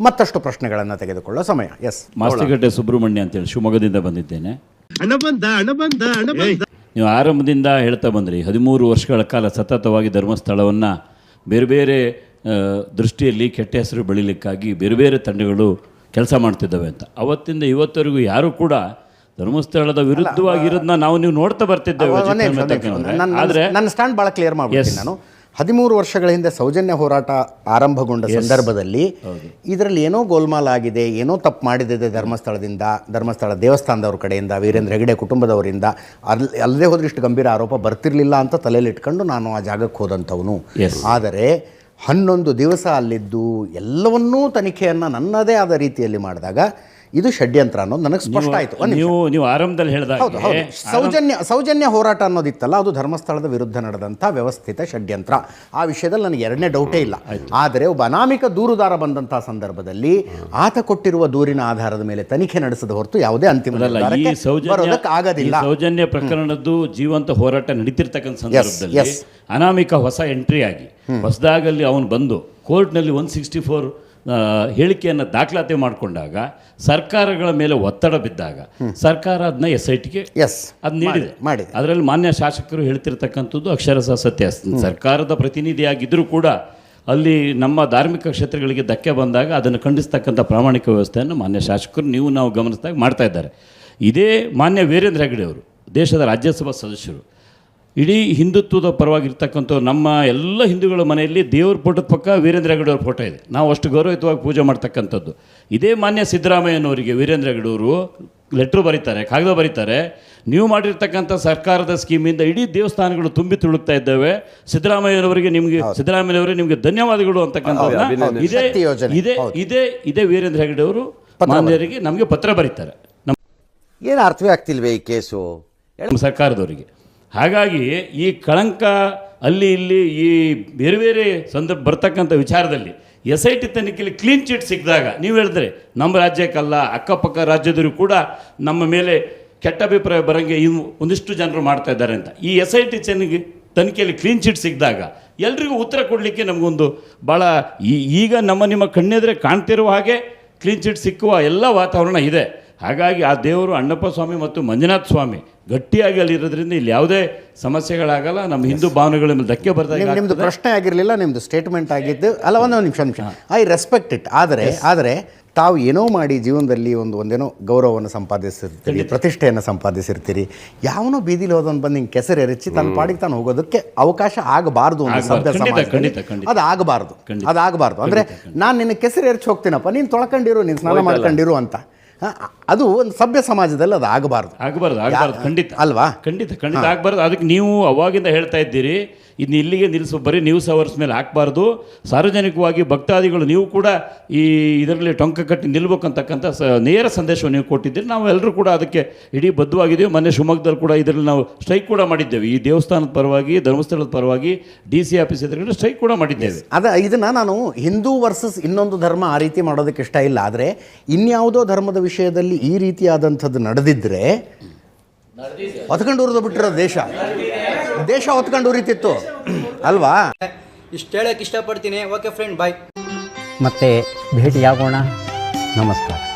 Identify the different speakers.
Speaker 1: ಮತ್ತಷ್ಟು ಪ್ರಶ್ನೆಗಳನ್ನು ತೆಗೆದುಕೊಳ್ಳೋ ಸಮಯ. ಎಸ್
Speaker 2: ಮಾಸ್ತಿಗಟ್ಟೆ ಸುಬ್ರಹ್ಮಣ್ಯ ಅಂತೇಳಿ ಶಿವಮೊಗ್ಗದಿಂದ ಬಂದಿದ್ದೇನೆ. ನೀವು ಆರಂಭದಿಂದ ಹೇಳ್ತಾ ಬಂದ್ರಿ. ಹದಿಮೂರು ವರ್ಷಗಳ ಕಾಲ ಸತತವಾಗಿ ಧರ್ಮಸ್ಥಳವನ್ನು ಬೇರೆ ಬೇರೆ ದೃಷ್ಟಿಯಲ್ಲಿ ಕೆಟ್ಟ ಹೆಸರು ಬೆಳಿಲಿಕ್ಕಾಗಿ ಬೇರೆ ಬೇರೆ ತಂಡಗಳು ಕೆಲಸ ಮಾಡ್ತಿದ್ದಾವೆ ಅಂತ. ಅವತ್ತಿಂದ ಇವತ್ತವರೆಗೂ ಯಾರು ಕೂಡ ಧರ್ಮಸ್ಥಳದ ವಿರುದ್ಧವಾಗಿರೋದನ್ನ ನಾವು ನೀವು ನೋಡ್ತಾ ಬರ್ತಿದ್ದೇವೆ ಆದ್ರೆ
Speaker 1: ನನ್ನ ಸ್ಟ್ಯಾಂಡ್ ಭಾಳ ಕ್ಲಿಯರ್
Speaker 2: ಮಾಡಿ
Speaker 1: ನಾನು. ಹದಿಮೂರು ವರ್ಷಗಳ ಹಿಂದೆ ಸೌಜನ್ಯ ಹೋರಾಟ ಆರಂಭಗೊಂಡ ಸಂದರ್ಭದಲ್ಲಿ ಇದರಲ್ಲಿ ಏನೋ ಗೋಲ್ಮಾಲ್ ಆಗಿದೆ ಏನೋ ತಪ್ಪು ಮಾಡಿದೆ ಧರ್ಮಸ್ಥಳದಿಂದ ಧರ್ಮಸ್ಥಳ ದೇವಸ್ಥಾನದವ್ರ ಕಡೆಯಿಂದ ವೀರೇಂದ್ರ ಹೆಗಡೆ ಕುಟುಂಬದವರಿಂದ. ಅಲ್ಲಿ ಅಲ್ಲದೆ ಹೋದ್ರೆ ಇಷ್ಟು ಗಂಭೀರ ಆರೋಪ ಬರ್ತಿರ್ಲಿಲ್ಲ ಅಂತ ತಲೆಯಲ್ಲಿ ಇಟ್ಕೊಂಡು ನಾನು ಆ ಜಾಗಕ್ಕೆ ಹೋದಂಥವನು. ಆದರೆ ಹನ್ನೊಂದು ದಿವಸ ಅಲ್ಲಿದ್ದು ಎಲ್ಲವನ್ನೂ ತನಿಖೆಯನ್ನು ನನ್ನದೇ ಆದ ರೀತಿಯಲ್ಲಿ ಮಾಡಿದಾಗ ಇದು ಷಡ್ಯಂತ್ರ ಅನ್ನೋದು ನನಗೆ ಸ್ಪಷ್ಟ ಆಯಿತು.
Speaker 2: ನೀವು ನೀವು ಆರಂಭದಲ್ಲಿ ಹೇಳಿದ
Speaker 1: ಹೌದು ಹೌದು. ಸೌಜನ್ಯ ಸೌಜನ್ಯ ಹೋರಾಟ ಅನ್ನೋದಿತ್ತಲ್ಲ ಅದು ಧರ್ಮಸ್ಥಳದ ವಿರುದ್ಧ ನಡೆದಂಥ ವ್ಯವಸ್ಥಿತ ಷಡ್ಯಂತ್ರ. ಆ ವಿಷಯದಲ್ಲಿ ನನಗೆ ಎರಡನೇ ಡೌಟೇ ಇಲ್ಲ. ಆದರೆ ಒಬ್ಬ ಅನಾಮಿಕ ದೂರುದಾರ ಬಂದಂಥ ಸಂದರ್ಭದಲ್ಲಿ ಆತ ಕೊಟ್ಟಿರುವ ದೂರಿನ ಆಧಾರದ ಮೇಲೆ ತನಿಖೆ ನಡೆಸದ ಹೊರತು ಯಾವುದೇ ಅಂತಿಮ ಆಗೋದಿಲ್ಲ.
Speaker 2: ಸೌಜನ್ಯ ಪ್ರಕರಣದ್ದು ಜೀವಂತ ಹೋರಾಟ ನಡೀತಿರ್ತಕ್ಕಂಥ ಸಂದರ್ಭದಲ್ಲಿ ಅನಾಮಿಕ ಹೊಸ ಎಂಟ್ರಿ ಆಗಿ ಹೊಸದಾಗಲ್ಲಿ ಅವನು ಬಂದು ಕೋರ್ಟ್ನಲ್ಲಿ ಒನ್ ಸಿಕ್ಸ್ಟಿ ಫೋರ್ ಹೇಳಿಕೆಯನ್ನು ದಾಖಲಾತಿ ಮಾಡಿಕೊಂಡಾಗ ಸರ್ಕಾರಗಳ ಮೇಲೆ ಒತ್ತಡ ಬಿದ್ದಾಗ ಸರ್ಕಾರ ಅದನ್ನ ಎಸ್ ಐ ಟಿಗೆ
Speaker 1: ಎಸ್
Speaker 2: ಅದು ನೀಡಿದೆ.
Speaker 1: ಮಾಡಿ
Speaker 2: ಅದರಲ್ಲಿ ಮಾನ್ಯ ಶಾಸಕರು ಹೇಳ್ತಿರ್ತಕ್ಕಂಥದ್ದು ಅಕ್ಷರಶಃ ಸತ್ಯ. ಸರ್ಕಾರದ ಪ್ರತಿನಿಧಿಯಾಗಿದ್ದರೂ ಕೂಡ ಅಲ್ಲಿ ನಮ್ಮ ಧಾರ್ಮಿಕ ಕ್ಷೇತ್ರಗಳಿಗೆ ಧಕ್ಕೆ ಬಂದಾಗ ಅದನ್ನು ಖಂಡಿಸ್ತಕ್ಕಂಥ ಪ್ರಾಮಾಣಿಕ ವ್ಯವಸ್ಥೆಯನ್ನು ಮಾನ್ಯ ಶಾಸಕರು ನೀವು ನಾವು ಗಮನಿಸಿದಾಗ ಮಾಡ್ತಾ ಇದ್ದಾರೆ. ಇದೇ ಮಾನ್ಯ ವೀರೇಂದ್ರ ಹೆಗಡೆ ಅವರು ದೇಶದ ರಾಜ್ಯಸಭಾ ಸದಸ್ಯರು. ಇಡೀ ಹಿಂದುತ್ವದ ಪರವಾಗಿರ್ತಕ್ಕಂಥ ನಮ್ಮ ಎಲ್ಲ ಹಿಂದೂಗಳ ಮನೆಯಲ್ಲಿ ದೇವ್ರ ಫೋಟೋದ ಪಕ್ಕ ವೀರೇಂದ್ರ ಹೆಗಡೆ ಅವ್ರ ಫೋಟೋ ಇದೆ. ನಾವು ಅಷ್ಟು ಗೌರವಯುತವಾಗಿ ಪೂಜೆ ಮಾಡ್ತಕ್ಕಂಥದ್ದು. ಇದೇ ಮಾನ್ಯ ಸಿದ್ದರಾಮಯ್ಯನವರಿಗೆ ವೀರೇಂದ್ರ ಹೆಗಡೆ ಅವರು ಲೆಟ್ರ್ ಬರೀತಾರೆ ಕಾಗದ ಬರೀತಾರೆ. ನೀವು ಮಾಡಿರ್ತಕ್ಕಂಥ ಸರ್ಕಾರದ ಸ್ಕೀಮಿಂದ ಇಡೀ ದೇವಸ್ಥಾನಗಳು ತುಂಬಿ ತುಳುಕ್ತಾ ಇದ್ದಾವೆ. ಸಿದ್ದರಾಮಯ್ಯನವರಿಗೆ ನಿಮಗೆ ಸಿದ್ದರಾಮಯ್ಯನವರೇ ನಿಮಗೆ ಧನ್ಯವಾದಗಳು ಅಂತಕ್ಕಂಥದ್ದನ್ನ ಇದೇ. ಇದೇ ಇದೇ ಇದೇ ವೀರೇಂದ್ರ ಹೆಗಡೆ ಅವರು ಮಾನ್ಯರಿಗೆ ನಮಗೆ ಪತ್ರ ಬರೀತಾರೆ. ನಮ್ಮ
Speaker 3: ಏನು ಅರ್ಥವೇ ಆಗ್ತಿಲ್ವೇ ಈ ಕೇಸು?
Speaker 2: ನಮ್ಮ ಸರ್ಕಾರದವರಿಗೆ. ಹಾಗಾಗಿ ಈ ಕಳಂಕ ಅಲ್ಲಿ ಇಲ್ಲಿ ಈ ಬೇರೆ ಬೇರೆ ಸಂದರ್ಭ ಬರ್ತಕ್ಕಂಥ ವಿಚಾರದಲ್ಲಿ ಎಸ್ ಐ ಟಿ ತನಿಖೆಯಲ್ಲಿ ಕ್ಲೀನ್ ಚಿಟ್ ಸಿಕ್ಕಿದಾಗ ನೀವು ಹೇಳಿದ್ರೆ ನಮ್ಮ ರಾಜ್ಯಕ್ಕಲ್ಲ ಅಕ್ಕಪಕ್ಕ ರಾಜ್ಯದವರು ಕೂಡ ನಮ್ಮ ಮೇಲೆ ಕೆಟ್ಟ ಅಭಿಪ್ರಾಯ ಬರೋಂಗೆ ಇವು ಒಂದಿಷ್ಟು ಜನರು ಮಾಡ್ತಾ ಇದ್ದಾರೆ ಅಂತ. ಈ ಎಸ್ ಐ ಟಿ ತನಿಖೆ ತನಿಖೆಯಲ್ಲಿ ಕ್ಲೀನ್ ಚಿಟ್ ಸಿಕ್ಕಿದಾಗ ಎಲ್ರಿಗೂ ಉತ್ತರ ಕೊಡಲಿಕ್ಕೆ ನಮಗೊಂದು ಭಾಳ ಈಗ ನಮ್ಮ ನಿಮ್ಮ ಕಣ್ಣೆದ್ರೆ ಕಾಣ್ತಿರುವ ಹಾಗೆ ಕ್ಲೀನ್ ಚಿಟ್ ಸಿಕ್ಕುವ ಎಲ್ಲ ವಾತಾವರಣ ಇದೆ. ಹಾಗಾಗಿ ಆ ದೇವರು ಅಣ್ಣಪ್ಪ ಸ್ವಾಮಿ ಮತ್ತು ಮಂಜುನಾಥ ಸ್ವಾಮಿ ಗಟ್ಟಿಯಾಗಿ ಅಲ್ಲಿರೋದ್ರಿಂದ ಇಲ್ಲಿ ಯಾವುದೇ ಸಮಸ್ಯೆಗಳಾಗಲ್ಲ. ನಮ್ಮ ಹಿಂದೂ ಭಾವನೆಗಳ ಮೇಲೆ ಧಕ್ಕೆ ಬರ್ತಾ
Speaker 1: ನಿಮ್ಮದು ನಿಮ್ದು ಪ್ರಶ್ನೆ ಆಗಿರಲಿಲ್ಲ ನಿಮ್ದು ಸ್ಟೇಟ್ಮೆಂಟ್ ಆಗಿದ್ದು ಅಲ್ಲ ಒಂದು ನಿಮಿಷ ನಿಮಿಷ. ಐ ರೆಸ್ಪೆಕ್ಟ್ ಇಟ್ ಆದರೆ ಆದರೆ ತಾವು ಏನೋ ಮಾಡಿ ಜೀವನದಲ್ಲಿ ಒಂದು ಒಂದೇನೋ ಗೌರವವನ್ನು ಸಂಪಾದಿಸಿರ್ತೀರಿ ಪ್ರತಿಷ್ಠೆಯನ್ನು ಸಂಪಾದಿಸಿರ್ತೀರಿ ಯಾವನೋ ಬೀದಿಲಿ ಹೋದವನು ಬಂದು ಹಿಂಗೆ ಕೆಸರು ಎರಚಿ ತನ್ನ ಪಾಡಿಗೆ ತಾನು ಹೋಗೋದಕ್ಕೆ ಅವಕಾಶ ಆಗಬಾರ್ದು. ಅದು ಆಗಬಾರ್ದು. ಅದು ಆಗಬಾರ್ದು. ಅಂದರೆ ನಾನು ನಿನ್ನ ಕೆಸರು ಎರಚಿ ಹೋಗ್ತೀನಪ್ಪ ನೀನು ತೊಳ್ಕೊಂಡಿರು ನೀನು ಸ್ನಾನ ಮಾಡ್ಕೊಂಡಿರು ಅಂತ. ಅದು ಒಂದು ಸಭ್ಯ ಸಮಾಜದಲ್ಲಿ ಅದು ಆಗಬಾರ್ದು.
Speaker 2: ಆಗಬಾರ್ದು ಆಗಬಾರ್ದು. ಖಂಡಿತ.
Speaker 1: ಅಲ್ವಾ?
Speaker 2: ಖಂಡಿತ ಖಂಡಿತ ಆಗಬಾರ್ದು. ಅದಕ್ಕೆ ನೀವು ಅವಾಗಿಂದ ಹೇಳ್ತಾ ಇದ್ದೀರಿ ಇನ್ನು ಇಲ್ಲಿಗೆ ನಿಲ್ಲಿಸು ಬರೀ ನ್ಯೂಸ್ ಅವರ್ಸ್ ಮೇಲೆ ಹಾಕಬಾರ್ದು. ಸಾರ್ವಜನಿಕವಾಗಿ ಭಕ್ತಾದಿಗಳು ನೀವು ಕೂಡ ಈ ಇದರಲ್ಲಿ ಟೊಂಕ ಕಟ್ಟಿ ನಿಲ್ಬೇಕಂತಕ್ಕಂಥ ಸ ನೇರ ಸಂದೇಶವನ್ನು ನೀವು ಕೊಟ್ಟಿದ್ದೀರಿ. ನಾವು ಎಲ್ಲರೂ ಕೂಡ ಅದಕ್ಕೆ ಇಡೀ ಬದ್ಧವಾಗಿದ್ದೀವಿ. ಮೊನ್ನೆ ಶಿವಮೊಗ್ಗದಲ್ಲಿ ಕೂಡ ಇದರಲ್ಲಿ ನಾವು ಸ್ಟ್ರೈಕ್ ಕೂಡ ಮಾಡಿದ್ದೇವೆ. ಈ ದೇವಸ್ಥಾನದ ಪರವಾಗಿ ಧರ್ಮಸ್ಥಳದ ಪರವಾಗಿ ಡಿ ಸಿ ಆಫೀಸ್ ಎದುರುಗಡೆ ಸ್ಟ್ರೈಕ್ ಕೂಡ ಮಾಡಿದ್ದೇವೆ.
Speaker 1: ಅದ ಇದನ್ನು ನಾನು ಹಿಂದೂ ವರ್ಸಸ್ ಇನ್ನೊಂದು ಧರ್ಮ ಆ ರೀತಿ ಮಾಡೋದಕ್ಕೆ ಇಷ್ಟ ಇಲ್ಲ. ಆದರೆ ಇನ್ಯಾವುದೋ ಧರ್ಮದ ವಿಷಯದಲ್ಲಿ ಈ ರೀತಿಯಾದಂಥದ್ದು ನಡೆದಿದ್ರೆ ಹೊತ್ಕೊಂಡು ಉರಿದು ಬಿಟ್ಟಿರೋ ದೇಶ. ದೇಶ ಹೊತ್ಕೊಂಡು ಉರಿತಿತ್ತು. ಅಲ್ವಾ?
Speaker 4: ಇಷ್ಟು ಹೇಳಕ್ಕೆ ಇಷ್ಟಪಡ್ತೀನಿ. ಓಕೆ ಫ್ರೆಂಡ್ ಬಾಯ್
Speaker 5: ಮತ್ತೆ ಭೇಟಿಯಾಗೋಣ. ನಮಸ್ಕಾರ.